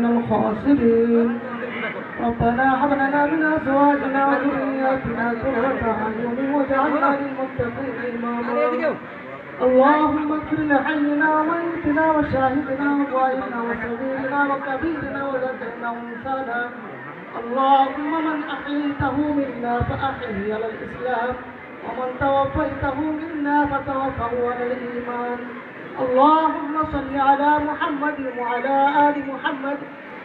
من الخاسرين ربنا هب لنا من أزواجنا وذرياتنا قرة أعين واجعلنا للمتقين إماما. اللهم اغفر لحينا وميتنا وشاهدنا وغائبنا وصغيرنا وكبيرنا وذكرنا وانثانا اللهم من أحييته منا فاحيه على الإسلام ومن توفيته منا فتوفه على الإيمان. اللهم صل على محمد وعلى ال محمد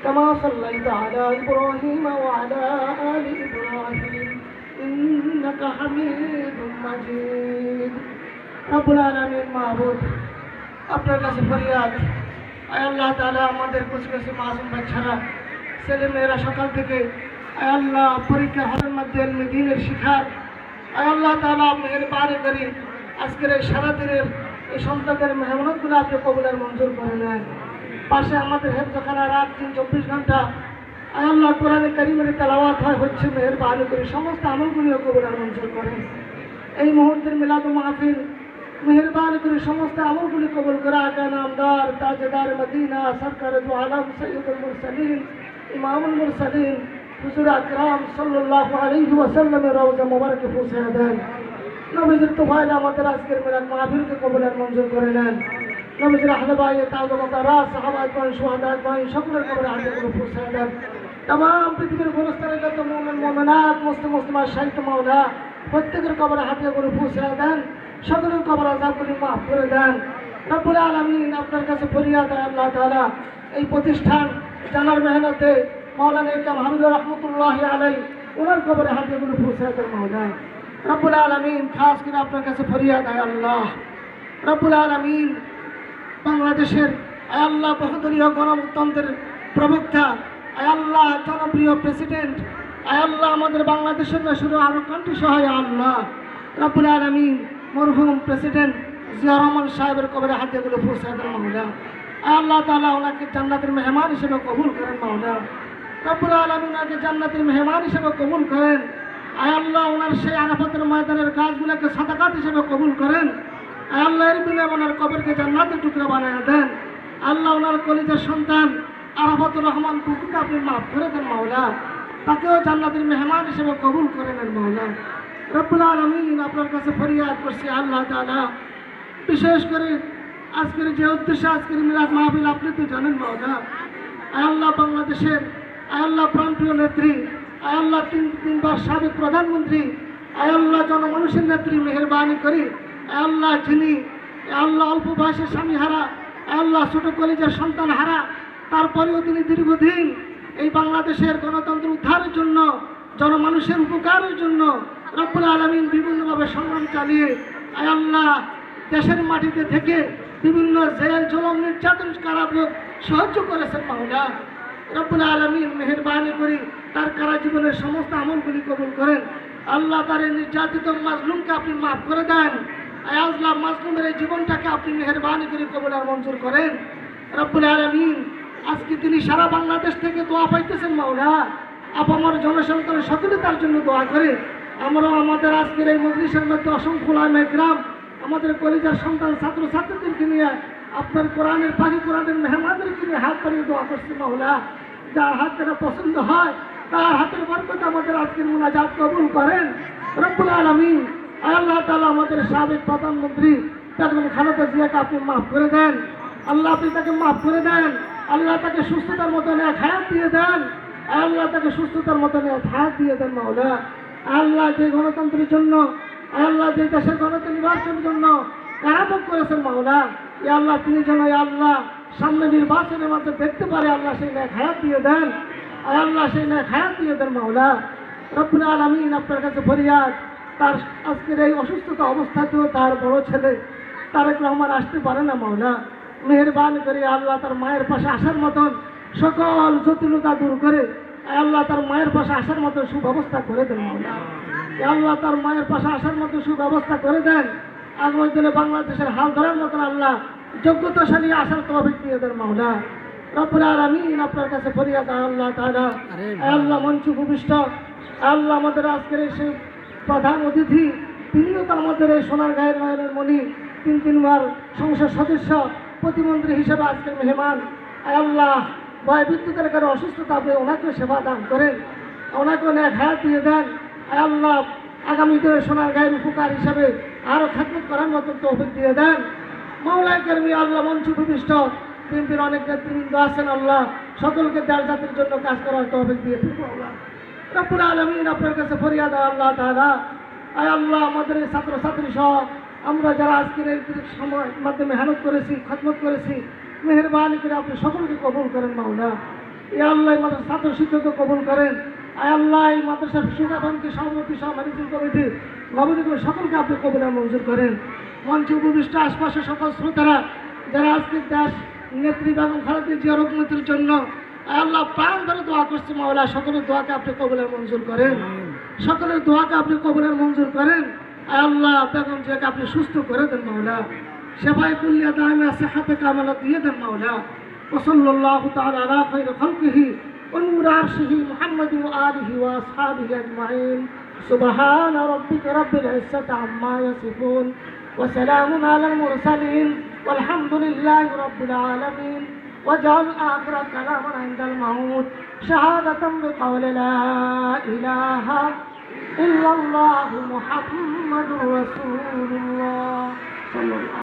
كما صليت على ابراهيم وعلى ال ابراهيم انك حميد مجيد রব্বুল আলমীর মাহবুদ আপনার কাছে ফরিয়াদ আয় আল্লাহ তালা আমাদের কিছু কিছু মাসুম বাচ্চারা ছেলে মেয়েরা সকাল থেকে আয় আল্লাহ পরীক্ষা হলের মধ্যে এলমে দিনের শিখার আয় আল্লাহ তালা মেহরবানি করি আজকের এই সারাদিনের এই সন্তানদের মেহনতগুলো আপনি কবুলের মঞ্জুর করে নেন। পাশে আমাদের হেফজখানা রাত দিন চব্বিশ ঘণ্টা আল্লাহ কোরআনে কারিমের তেলাওয়াত হয়, হচ্ছে মেহরবানি করি সমস্ত আমলগুলিও কবুলের মঞ্জুর করেন এই মুহূর্তের মিলাদ মাহফিল, মেহরবানি করে সমস্ত আমলগুলি কবুল করে আকা নামদার তাজদার মদিনা, সরকার আলম সৈয়দুল মুরসালিন, ইমামুল মুরসালিন, হুজুর আকরাম সাল্লাল্লাহু আলাইহি ওয়াসাল্লামের রওজা মোবারকে পৌঁছে দেন। নবীজির তুফাইল আমাদের আজকের মেলার মাহাবীরকে কবুলের মঞ্জুর করে নেন। নবীজির আহলেবাই তাজমতারা সাহাবাই করেন সোহাদাই করেন সকলের কবরে আজকে পৌঁছায় দেন। তাম পৃথিবীর গুরুস্থানে যত মোমেন মোমেনাথ মুসলিম মুসলিমার সাহিত্য মৌলা প্রত্যেকের কবরে হাতে করে পৌঁছায় দেন। সকলের কবর আজাদগুলি মাফ করে দেন। রব্বুল আলমিন আপনার কাছে ফরিয়াদ আল্লাহ তালা এই প্রতিষ্ঠান জানার মেহনতে মৌলানা ইকাম হামিদুর রহমতুল্লাহ আলাই ওনার কবরে হাতে করে পৌঁছায় দেন মৌলায় রব্বুল আলমিন, খাস করে আপনার কাছে ফরিয়াদ হয় আল্লাহ। রব্বুল আলমিন, বাংলাদেশের, আয় আল্লাহ, বহুদলীয় গণতন্ত্রের প্রবক্তা, আয় আল্লাহ, জনপ্রিয় প্রেসিডেন্ট, আয় আল্লাহ, আমাদের বাংলাদেশের না, শুধু আরও কণ্ঠী সহায় আল্লাহ। রব্বুল আলমিন, মরহুম প্রেসিডেন্ট জিয়া রহমান সাহেবের কবরে দেন মাওলা, আয় আল্লাহ তাআলা ওনাকে জান্নাতের মেহমান হিসেবে কবুল করেন, মাওলা। রব্বুল আলমিন ওনাকে জান্নাতের মেহমান হিসেবে কবুল করেন। আয় আল্লাহ, ওনার সেই আরাফাতের ময়দানের গাছগুলোকে সাদাকাত হিসেবে কবুল করেন। আল্লাহ, এর ওনার কবরকে জান্নাতের টুকরা বানায় দেন। আল্লাহ, ওনার কলিজার সন্তান আরাফাতুর রহমান কুকুকে আপনি মাফ করে দেন, মাওলা। তাকেও জান্নাতের মেহমান হিসেবে কবুল করে নেন, মাওলা। রব্বুল আলমিন, আপনার কাছে ফরিয়াদ করছি আল্লাহ তাআলা। বিশেষ করে আজকের যে উদ্দেশ্যে আজকের মিলাদ মাহবিল আপনি তো জানেন, মাওলা। আল্লাহ বাংলাদেশের আল্লাহ প্রাণপ্রিয় নেত্রী আয় আল্লাহ তিন তিনবার সাবেক প্রধানমন্ত্রী, আয় আল্লাহ জনমানুষের নেত্রী মেহরবানি করি। আয় আল্লাহ যিনি আল্লাহ অল্প বয়সের স্বামী হারা আল্লাহ ছোট কলেজের সন্তান হারা, তারপরেও তিনি দীর্ঘদিন এই বাংলাদেশের গণতন্ত্র উদ্ধারের জন্য, জনমানুষের উপকারের জন্য রব্বুল আলমিন বিভিন্নভাবে সংগ্রাম চালিয়ে, আয় আল্লাহ দেশের মাটিতে থেকে বিভিন্ন জেল, জলম, নির্যাতন কারাভোগ সাহায্য করেছেন মাহুলা রব্বুল আলমিন মেহরবানি করি তার কারা জীবনের সমস্ত আমলগুলি কবুল করেন? আল্লাহ তার এই নির্যাতিত মাজলুমকে আপনি মাফ করে দেন। আয়াজলা মাজলুমের এই জীবনটাকে আপনি মেহরবানি করে কবুল আর মঞ্জুর করেন। রব্বুল আলমিন, আজকে তিনি সারা বাংলাদেশ থেকে দোয়া পাইতেছেন মাওলা। আপামর জনসংখ্যার সকলে তার জন্য দোয়া করে। আমরাও আমাদের আজকের এই মজলিসের মধ্যে অসংখ্য গ্রাম আমাদের কলেজের সন্তান ছাত্র ছাত্রীদেরকে নিয়ে, আপনার কোরআনের পাখি কোরআনের মেহমানদেরকে নিয়ে হাত পাড়িয়ে দোয়া করছে মাওলা। যার হাত যেটা পছন্দ হয় তার হাতের বরকত আমাদের আজকের মুনাজাত কবুল করেন। রব্বুল আলমিন, আল্লাহ তালা আমাদের সাবেক প্রধানমন্ত্রী বেগম খালেদা জিয়াকে আপনি মাফ করে দেন। আল্লাহ আপনি তাকে মাফ করে দেন। আল্লাহ তাকে সুস্থতার মতন এক হায়াত দিয়ে দেন। আল্লাহ তাকে সুস্থতার মতন এক হায়াত দিয়ে দেন মাওলা। আল্লাহ যে গণতন্ত্রের জন্য, আল্লাহ যে দেশের গণতন্ত্র নির্বাচনের জন্য কারাভোগ করেছেন মাওলা, এ আল্লাহ তিনি যেন আল্লাহ সামনে নির্বাচনের মধ্যে দেখতে পারে আল্লাহ সেই ন্যায় হায়াত দিয়ে দেন। আর আল্লাহ সেই ন্যায় হায়াত দিয়ে দেন মাওলা। রব্বুল আলমিন আপনার কাছে ফরিয়াদ। তার আজকের এই অসুস্থতা অবস্থাতেও তার বড় ছেলে তারেক রহমান আসতে পারে না মাওলা। মেহরবানি করে আল্লাহ তার মায়ের পাশে আসার মতন সকল জটিলতা দূর করে আল্লাহ তার মায়ের পাশে আসার মতো সুব্যবস্থা করে দেন মাওলা। আল্লাহ তার মায়ের পাশে আসার মতো সুব্যবস্থা করে দেন। আগামী দিনে বাংলাদেশের হাল ধরার মতন আল্লাহ যোগ্যতাশালী আসার তহবিক দিয়ে দেন মাওলা। রব্বুল আলামিন আপনার কাছে ফরিয়াদ আল্লাহ তাআলা আল্লাহ মঞ্চ ভূমিষ্ঠ আল্লাহ আমাদের আজকের এই সেই প্রধান অতিথি তিনিও তো আমাদের এই সোনার গায়ের নয়নের মণি তিন তিনবার সংসদ সদস্য প্রতিমন্ত্রী হিসেবে আজকের মেহমান। আল্লাহ ভয় বিদ্যুতের কারণে অসুস্থতা আপনি ওনাকে সেবা দান করেন ওনাকে অনেক হাত দিয়ে দেন। আল্লাহ আগামী দিনে সোনার গায়ের উপকার হিসাবে আরও খ্যাতমত করার মতো তৌফিক দিয়ে দেন। মাওলায় কেরমি আল্লাহ মঞ্চ ভূমিষ্ঠ বিএনপির অনেক নেতৃবৃন্দ আছেন, আল্লাহ সকলকে দেশ জাতির জন্য কাজ করার তৌফিক দিয়ে আল্লাহ। রব্বুল আলমিন আপনার কাছে ফরিয়াদ আল্লাহ তাআলা। আয় আল্লাহ, আমাদের এই ছাত্রছাত্রী সহ আমরা যারা আজকের এই সময় মাধ্যমে মেহনত করেছি খতমত করেছি, মেহরবানি করে আপনি সকলকে কবুল করেন মাওলা এ আল্লাহ মাদ্রাসা ছাত্র শিক্ষককে কবুল করেন। আয় আল্লাহ এই মাদ্রাসার সুগাবানকে সভাপতি সহ কমিটি গভর্নমেন্ট করে সকলকে আপনি কবুল মঞ্জুর করেন। মঞ্চে উপবিষ্ট আশপাশের সকল শ্রোতারা, যারা আজকের দেশ নেত্রী বেগম খালেদা জিয়া রহমতের জন্য আয় আল্লাহ প্রাণ ধরে দোয়া করছে মাওলা সকলের দোয়াকে আপনি কবুলের মঞ্জুর করেন সকলের দোয়াকে আপনি কবুলের মঞ্জুর করেন আয় আল্লাহ বেগম জিয়াকে আপনি সুস্থ করে দেন মাওলা সেবাই কুল্লিয়া দামে সেহাতে কামালা দিয়ে দেন মাওলা وصلى الله تعالى على خير خلقه ونور عرشه محمد وآله وأصحابه أجمعين سبحان ربك رب العزة عما يصفون وسلام على المرسلين والحمد لله رب العالمين واجعل آخر كلامنا عند الموت شهادة بقول لا إله إلا الله محمد رسول الله. صلى الله